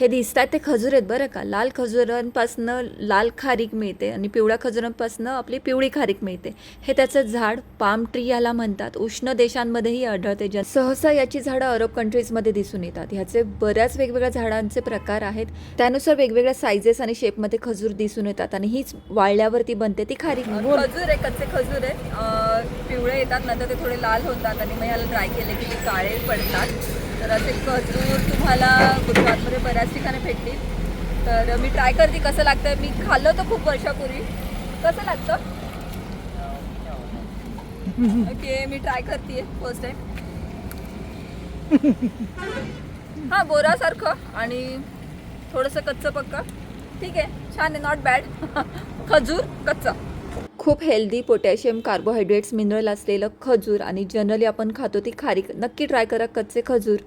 हे दिसतात ते खजूर आहेत बरं का? लाल खजुरांपासनं लाल खारीक मिळते आणि पिवळ्या खजुरांपासनं आपली पिवळी खारीक मिळते. हे त्याचं झाड पाम ट्री याला म्हणतात. उष्ण देशांमध्येही आढळते. ज्या सहसा याची झाडं अरब कंट्रीजमध्ये दिसून येतात. ह्याचे बऱ्याच वेगवेगळ्या झाडांचे प्रकार आहेत. त्यानुसार वेगवेगळ्या सायझेस आणि शेपमध्ये खजूर दिसून येतात आणि हीच वाळल्यावरती बनते ती खारीक खजूर आहे कच्चे खजूर आहेत. पिवळे येतात नंतर ते थोडे लाल होतात आणि मग ह्याला ड्राय केले की ते काळे पडतात. तर असे खजूर तुम्हाला गुजरातमध्ये बऱ्याच ठिकाणी भेटतील. तर मी ट्राय करते कसं लागतं मी खाल्लं होतं खूप वर्षापूर्वी. कसं लागतं? ओके मी ट्राय करते फर्स्ट टाइम हां बोरासारखं आणि थोडंसं कच्चं पक्का. ठीक आहे छान आहे नॉट बॅड खजूर कच्चा. खूप हेल्दी पोटॅशियम कार्बोहायड्रेट्स मिनरल असलेलं खजूर आणि जनरली आपण खातो ती खारीक नक्की ट्राय करा कच्चे खजूर.